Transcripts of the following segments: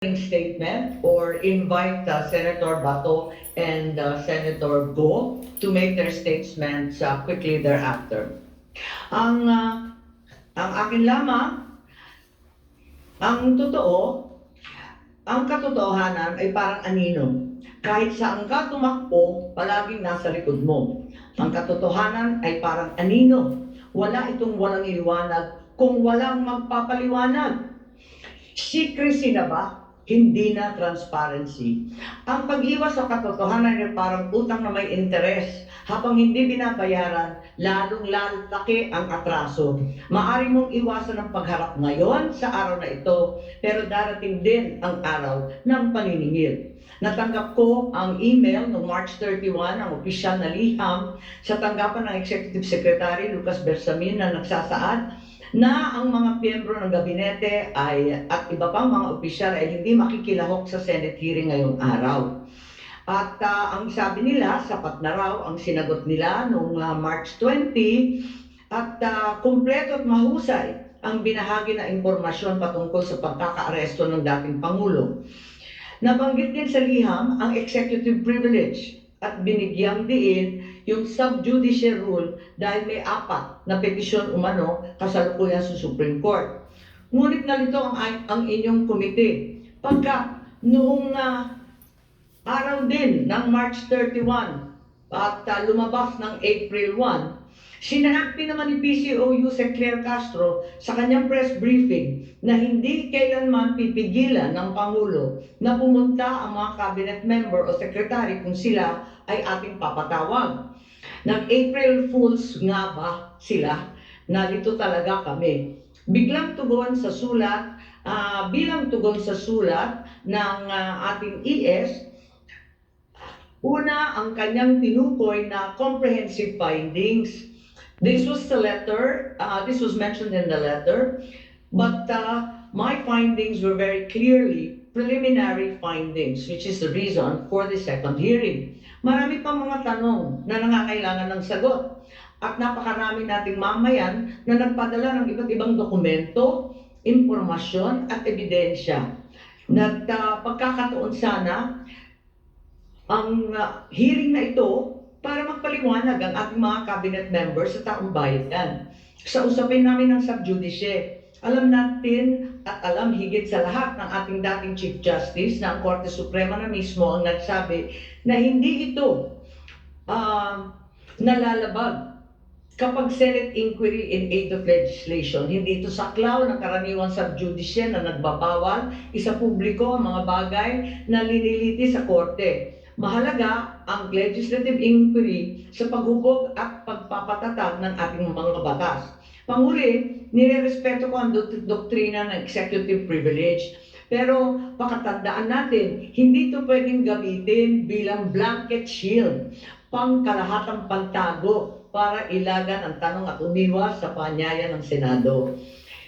statement or invite uh, Senator Bato and uh, Senator Go to make their statements uh, quickly thereafter. Ang uh, ang akin lamang ang totoo ang katotohanan ay parang anino. Kahit saan ka tumakbo, palaging nasa likod mo. Ang katotohanan ay parang anino. Wala itong walang iliwanag kung walang magpapaliwanag. Secrecy na ba? Hindi na transparency. Ang pag-iwas sa katotohanan ay parang utang na may interes. Habang hindi binabayaran, lalong lalaki ang atraso. Maari mong iwasan ang pagharap ngayon sa araw na ito, pero darating din ang araw ng paniningil. Natanggap ko ang email noong March 31, ang opisyal na liham sa tanggapan ng Executive Secretary Lucas Bersamin na nagsasaad na ang mga miyembro ng gabinete ay at iba pang mga opisyal ay hindi makikilahok sa Senate hearing ngayong araw. At ah, ang sabi nila, sapat na raw ang sinagot nila noong ah, March 20 at ah, kumpleto at mahusay ang binahagi na impormasyon patungkol sa pagkakaaresto ng dating Pangulo. Nabanggit din sa liham ang executive privilege at binigyang diin yung sub-judice rule dahil may apat na petisyon umano kasalukuyan sa Supreme Court. Ngunit nalito ang, ang inyong komite. Pagka noong ah, araw din ng March 31 at ah, lumabas ng April 1, Sinahagpi naman ni PCOU si Claire Castro sa kanyang press briefing na hindi kailanman pipigilan ng Pangulo na pumunta ang mga cabinet member o secretary kung sila ay ating papatawag. Nag-April Fools nga ba sila? Nalito talaga kami. Biglang tugon sa sulat, ah, bilang tugon sa sulat ng ah, ating ES, Una, ang kanyang tinukoy na comprehensive findings. This was the letter, uh, this was mentioned in the letter, but uh, my findings were very clearly preliminary findings, which is the reason for the second hearing. Marami pang mga tanong na nangangailangan ng sagot. At napakarami nating mamayan na nagpadala ng iba't ibang dokumento, impormasyon at ebidensya. Na uh, pagkakataon sana, ang uh, hearing na ito para magpaliwanag ang ating mga cabinet members sa taong bayan. Sa usapin namin ng subjudice, alam natin at alam higit sa lahat ng ating dating Chief Justice ang Korte Suprema na mismo ang nagsabi na hindi ito ah, nalalabag kapag Senate inquiry in aid of legislation, hindi ito saklaw ng karaniwang subjudice na nagbabawal isa publiko ang mga bagay na liniliti sa korte. Mahalaga ang legislative inquiry sa paghubog at pagpapatatag ng ating mga batas. Panguli, nirerespeto ko ang dok- doktrina ng executive privilege. Pero pakatandaan natin, hindi ito pwedeng gamitin bilang blanket shield, pangkalahatang pantago para ilagan ang tanong at umiwas sa panyaya ng Senado.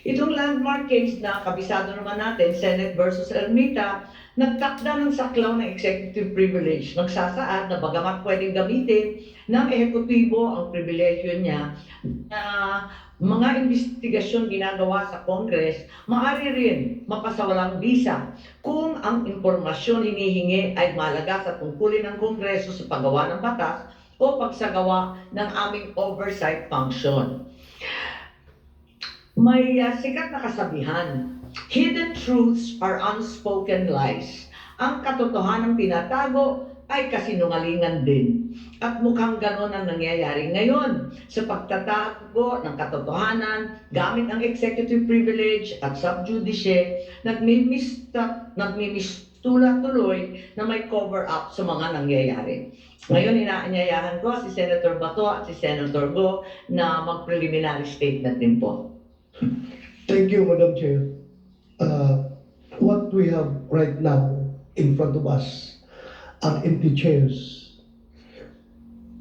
Itong landmark case na kabisado naman natin, Senate versus Ermita, nagtakda ng saklaw ng executive privilege. Nagsasaad na bagamat pwedeng gamitin ng ehekutibo ang pribilehyo niya na mga investigasyon ginagawa sa Congress, maaari rin mapasawalang bisa kung ang impormasyon hinihingi ay malaga sa tungkulin ng Kongreso sa paggawa ng batas o pagsagawa ng aming oversight function. May uh, sikat na kasabihan, hidden truths are unspoken lies. Ang katotohanan pinatago ay kasinungalingan din. At mukhang ganon ang nangyayari ngayon sa pagtatago ng katotohanan gamit ang executive privilege at subjudice, nagmimista, nagmimistula tuloy na may cover up sa mga nangyayari. Ngayon, inaanyayahan ko si Senator Bato at si Senator Go na mag-preliminary statement din po. Thank you, Madam Chair. Uh, what we have right now in front of us are empty chairs.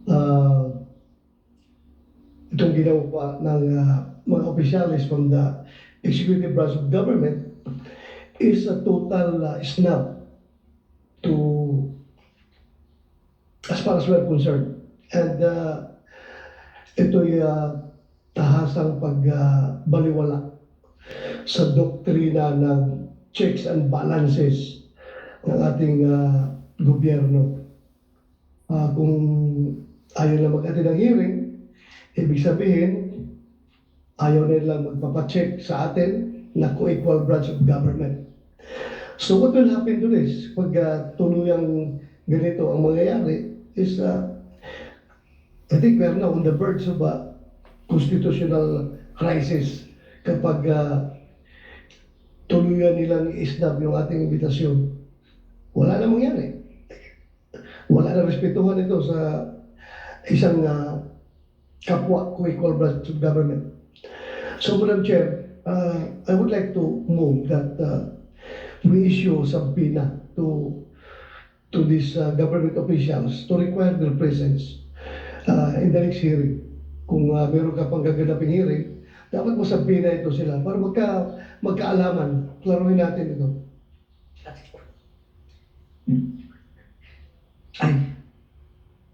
Uh, itong ginawa ng uh, mga opisyalis from the executive branch of government is a total uh, snub to as far as we're concerned. And uh, ito'y uh, tahasang pagbaliwala sa doktrina ng checks and balances ng ating ah, gobyerno. Ah, kung ayaw na mag-attend ng hearing, ibig sabihin, ayaw na nilang magpapacheck sa atin na co-equal branch of government. So what will happen to this? Pag uh, tuluyang ganito ang mangyayari is uh, I think we are now on the verge of a constitutional crisis kapag uh, tuluyan nilang i-snap yung ating imbitasyon. Wala na mangyari. Wala na respetuhan ito sa isang uh, kapwa co-equal branch of government. So, Madam Chair, uh, I would like to move that uh, we issue subpoena to to these uh, government officials to require their presence uh, in the next hearing. Kung uh, meron ka pang gaganaping hearing, dapat masabina ito sila para magka, magkaalaman. Klaruhin natin ito. Ay.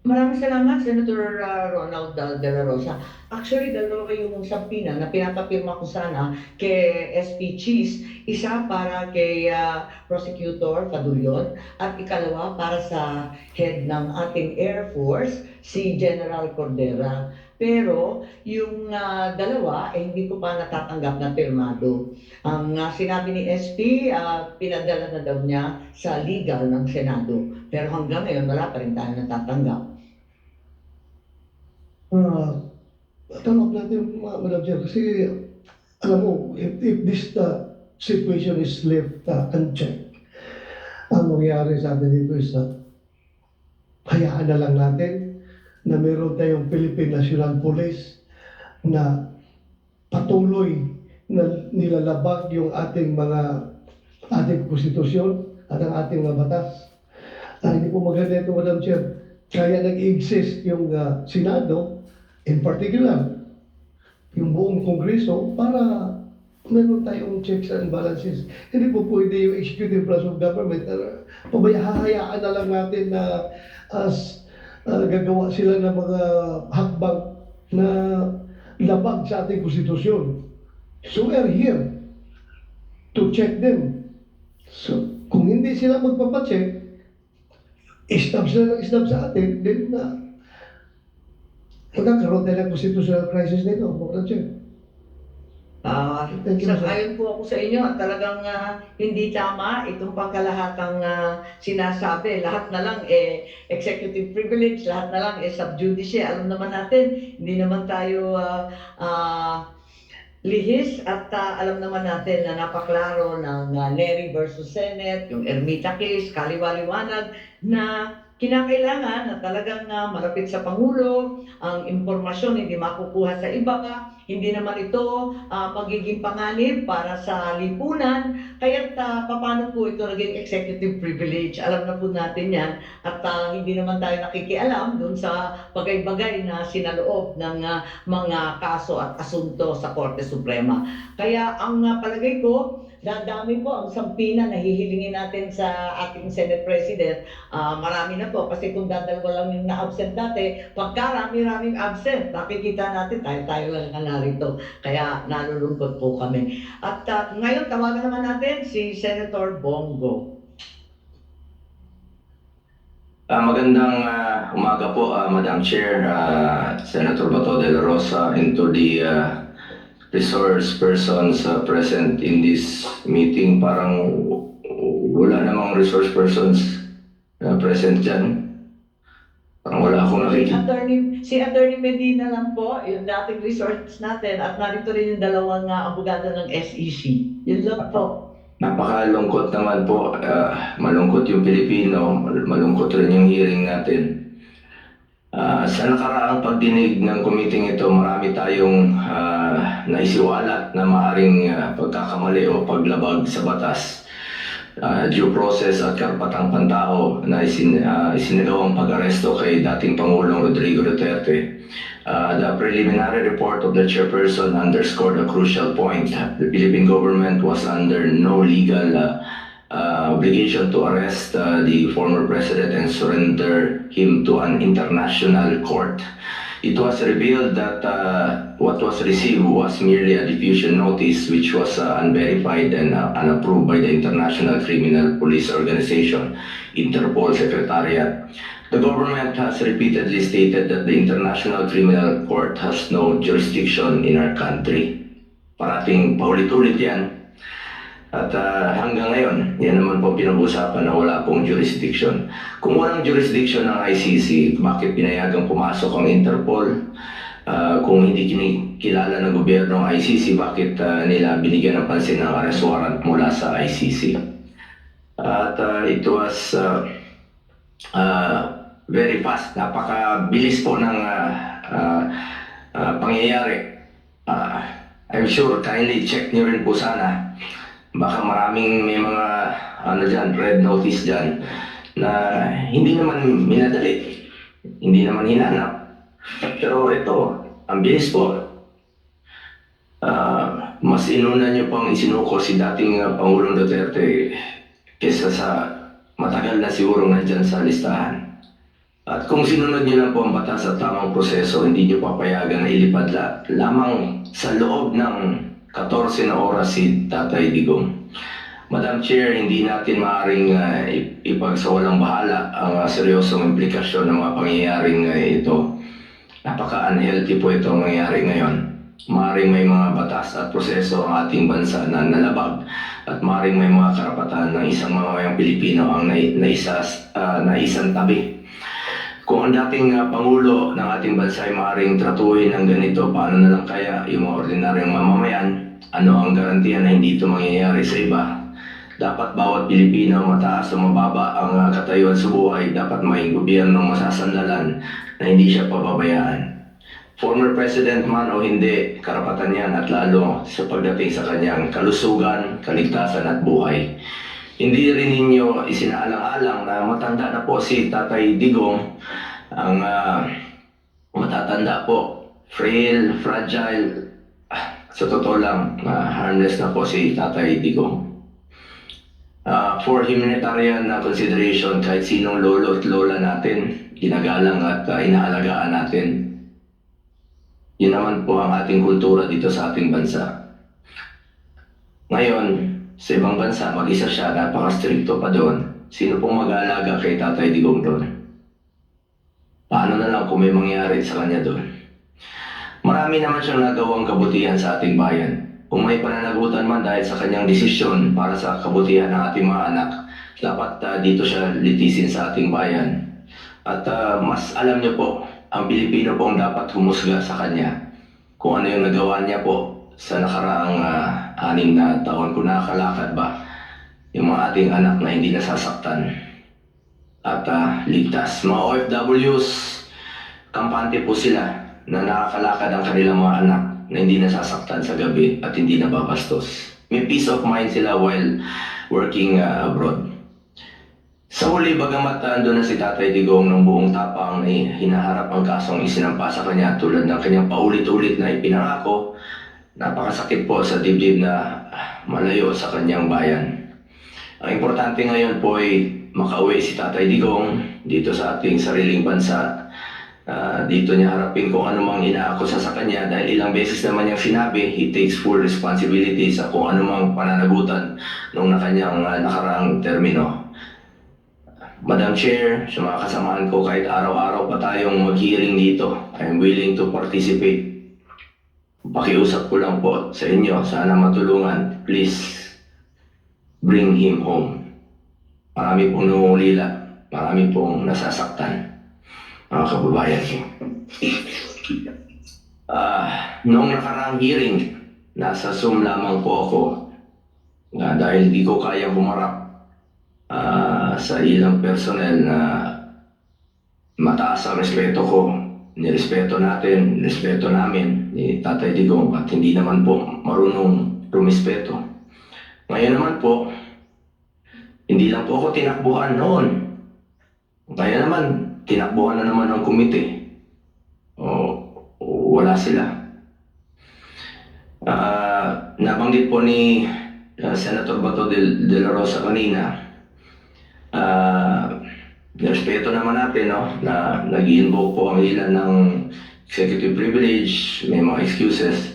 Maraming salamat, Senator uh, Ronald uh, De La Rosa. Actually, dalawa yung sampina na pinapapirma ko sana kay SP Cheese. Isa para kay uh, Prosecutor Padulyon at ikalawa para sa head ng ating Air Force, si General Cordera. Pero yung uh, dalawa, eh, hindi ko pa natatanggap na pirmado. Ang uh, sinabi ni SP, uh, pinadala na daw niya sa legal ng Senado. Pero hanggang ngayon, wala pa rin tayo natatanggap. Uh, tanong natin, Ma- Madam Chair, kasi alam mo, if, if this uh, situation is left uh, unchecked, ang mangyayari sa atin dito is uh, hayaan na lang natin na meron tayong Philippine National Police na patuloy na nilalabag yung ating mga ating konstitusyon at ang ating mga batas. Ah, hindi po maganda ito, Madam Chair. Kaya nag-exist yung uh, Senado, in particular, yung buong Kongreso, para meron tayong checks and balances. Hindi po pwede yung executive branch of government. Uh, pabaya, hahayaan na lang natin na as uh, gagawa sila ng mga hakbang na labag sa ating konstitusyon. So we are here to check them. So, kung hindi sila magpapacheck, istab sila ng istab sa atin, then na magkakaroon tayo ng constitutional crisis nito, Madam Chair. Ah, Thank you, sa sir. ayon po ako sa inyo at talagang ah, hindi tama itong pangkalahatang ah, sinasabi. Lahat na lang eh executive privilege, lahat na lang eh sub judice. Alam naman natin, hindi naman tayo ah, ah, lihis at ah, alam naman natin na napaklaro ng ah, Neri versus Senate, yung Ermita case, kaliwaliwanag na kinakailangan na talagang ah, malapit sa Pangulo, ang impormasyon hindi makukuha sa iba, hindi naman ito ah, magiging panganib para sa lipunan. Kaya uh, paano po ito naging executive privilege? Alam na po natin yan. At ah, hindi naman tayo nakikialam dun sa bagay-bagay na sinaloob ng ah, mga kaso at asunto sa Korte Suprema. Kaya ang ah, palagay ko, dadami po ang sampina na hihilingin natin sa ating Senate President. Ah, marami na po kasi kung dadalawa lang yung na-absent dati, pagkarami-raming absent, nakikita natin tayo-tayo lang na narito. Kaya nalulungkot po kami. At ah, ngayon, tawagan naman natin si Senator Bongo. Ah, magandang ah, umaga po, ah, Madam Chair, ah, Senator Bato de la Rosa, and the ah, resource persons ah, present in this meeting. Parang wala namang resource persons ah, present dyan. Parang wala akong Si nakikita. Attorney, si Attorney Medina lang po, yung dating resource natin, at narito rin yung dalawang uh, abogado ng SEC. Yun lang po. Napakalungkot naman po. ah, malungkot yung Pilipino, mal- malungkot rin yung hearing natin. Ah, sa nakaraang pagdinig ng committee ito, marami tayong ah, naisiwalat na maaring ah, pagkakamali o paglabag sa batas. Ah, due process at karapatang pantao na isin, uh, isinagawang pag-aresto kay dating Pangulong Rodrigo Duterte. Uh, the preliminary report of the chairperson underscored a crucial point. The Philippine government was under no legal uh, uh, obligation to arrest uh, the former president and surrender him to an international court. it was revealed that uh, what was received was merely a diffusion notice which was uh, unverified and uh, unapproved by the International Criminal Police Organization, Interpol Secretariat. The government has repeatedly stated that the International Criminal Court has no jurisdiction in our country. Parating paulit-ulit yan. At ah, hanggang ngayon, yan naman po pinag-usapan na wala pong jurisdiction. Kung walang jurisdiction ng ICC, bakit pinayagang pumasok ang Interpol? Ah, kung hindi kinikilala ng gobyerno ang ICC, bakit ah, nila binigyan ng pansin ng arrest warrant mula sa ICC? At ah, it was ah, ah, very fast. Napakabilis po ng ah, ah, ah, pangyayari. Ah, I'm sure kindly check nyo rin po sana. Baka maraming may mga ano dyan, red notice dyan na hindi naman minadali. Hindi naman hinanap. Pero ito, ang bilis po. Ah, mas inuna niyo pang isinuko si dating ah, Pangulong Duterte kesa sa matagal na siguro nandyan sa listahan. At kung sinunod niyo lang po ang batas at tamang proseso, hindi niyo papayagan na ilipad la, lamang sa loob ng 14 na oras si Tatay Digong. Madam Chair, hindi natin maaaring uh, ipagsawalang bahala ang ah, seryosong implikasyon ng mga pangyayaring ah, ito. Napaka-unhealthy po itong nangyayari ngayon. Maaaring may mga batas at proseso ang ating bansa na nalabag at maaaring may mga karapatan ng isang mamamayang Pilipino ang nai- naisas, ah, naisang tabi. Kung ang dating ah, Pangulo ng ating bansa ay maaaring tratuhin ng ganito, paano na lang kaya yung mga ordinaryong mamamayan? Ano ang garantiya na hindi ito mangyayari sa iba? Dapat bawat Pilipino, mataas o mababa ang ah, katayuan sa buhay, dapat may gobyernong masasandalan na hindi siya pababayaan. Former President man o hindi, karapatan yan at lalo sa pagdating sa kanyang kalusugan, kaligtasan at buhay. Hindi rin ninyo isinaalang-alang na matanda na po si Tatay Digong ang ah, matatanda po, frail, fragile. Ah, Sa totoo lang, ah, harmless na po si Tatay Digong. Ah, for humanitarian na consideration, kahit sinong lolo at lola natin, ginagalang at ah, inaalagaan natin. Yun naman po ang ating kultura dito sa ating bansa. Ngayon, sa ibang bansa, mag-isa siya, napaka-stricto pa doon. Sino pong mag-aalaga kay Tatay Digong doon? Paano na lang kung may mangyari sa kanya doon? Marami naman siyang nagawang kabutihan sa ating bayan. Kung may pananagutan man dahil sa kanyang desisyon para sa kabutihan ng ating mga anak, dapat ah, dito siya litisin sa ating bayan. At ah, mas alam niyo po, ang Pilipino po ang dapat humusga sa kanya kung ano yung nagawa niya po sa nakaraang ah, anim na taon kung nakakalakad ba yung mga ating anak na hindi nasasaktan at ah, ligtas. Mga OFWs, kampante po sila na nakakalakad ang kanilang mga anak na hindi nasasaktan sa gabi at hindi nababastos. May peace of mind sila while working ah, abroad. Sa huli, bagamat uh, na si Tatay Digong ng buong tapang eh, hinaharap ang kasong isinampa sa kanya tulad ng kanyang paulit-ulit na ipinangako, napakasakit po sa dibdib na ah, malayo sa kanyang bayan. Ang importante ngayon po ay makauwi si Tatay Digong dito sa ating sariling bansa. Ah, dito niya harapin kung ano mang inaakusa sa kanya dahil ilang beses naman niyang sinabi, he takes full responsibility sa kung ano mang pananagutan nung na kanyang ah, nakaraang termino. Madam Chair, sa mga kasamahan ko, kahit araw-araw pa tayong mag-hearing dito, I'm willing to participate. Pakiusap ko lang po sa inyo, sana matulungan. Please, bring him home. Marami pong nangungulila, marami pong nasasaktan, mga kababayan ko. Ah, noong nakaraang hearing, nasa Zoom lamang po ako. Nga dahil di ko kaya humarap ah, sa ilang personnel na mataas ang respeto ko. Nirespeto natin, respeto namin ni Tatay Digong at hindi naman po marunong rumispeto. Ngayon naman po, hindi lang po ako tinakbuhan noon. Kaya naman, tinakbuhan na naman ng komite. O, o wala sila. Ah, nabanggit po ni ah, Senator Bato de, de la Rosa kanina, ah, Respeto naman natin no, na nag-invoke po ang ilan ng executive privilege, may mga excuses.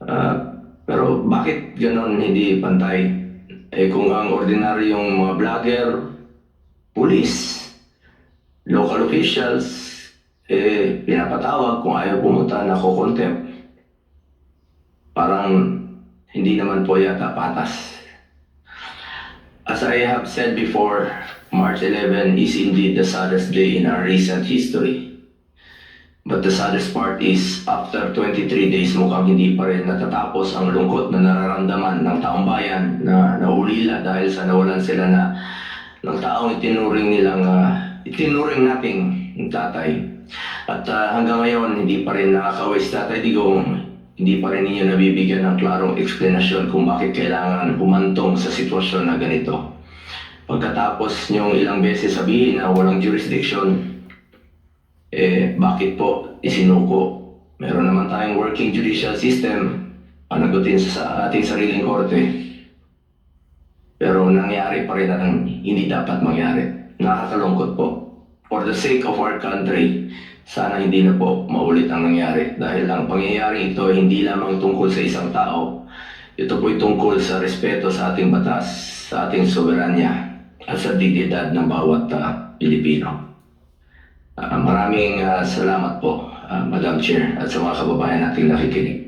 Ah, pero bakit ganon hindi pantay? Eh kung ang ordinaryong mga vlogger, police, local officials, eh pinapatawag kung ayaw pumunta na contempt Parang hindi naman po yata patas. As I have said before, March 11 is indeed the saddest day in our recent history. But the saddest part is, after 23 days mukhang hindi pa rin natatapos ang lungkot na nararamdaman ng taong bayan na naulila dahil sa nawalan sila na ng taong itinuring nilang, ah, itinuring nating tatay. At ah, hanggang ngayon, hindi pa rin nakakawis tatay Digong, hindi pa rin ninyo nabibigyan ng klarong eksplanasyon kung bakit kailangan humantong sa sitwasyon na ganito. Pagkatapos niyong ilang beses sabihin na walang jurisdiction, eh bakit po isinuko? Meron naman tayong working judicial system, panagutin sa ating sariling korte. Pero nangyari pa rin ang hindi dapat mangyari. Nakakalungkot po. For the sake of our country, sana hindi na po maulit ang nangyari. Dahil ang pangyayari ito hindi lamang tungkol sa isang tao. Ito po'y tungkol sa respeto sa ating batas, sa ating soberanya, at sa dignidad ng bawat ah, Pilipino. Ah, maraming ah, salamat po, ah, Madam Chair, at sa mga kababayan nating nakikinig.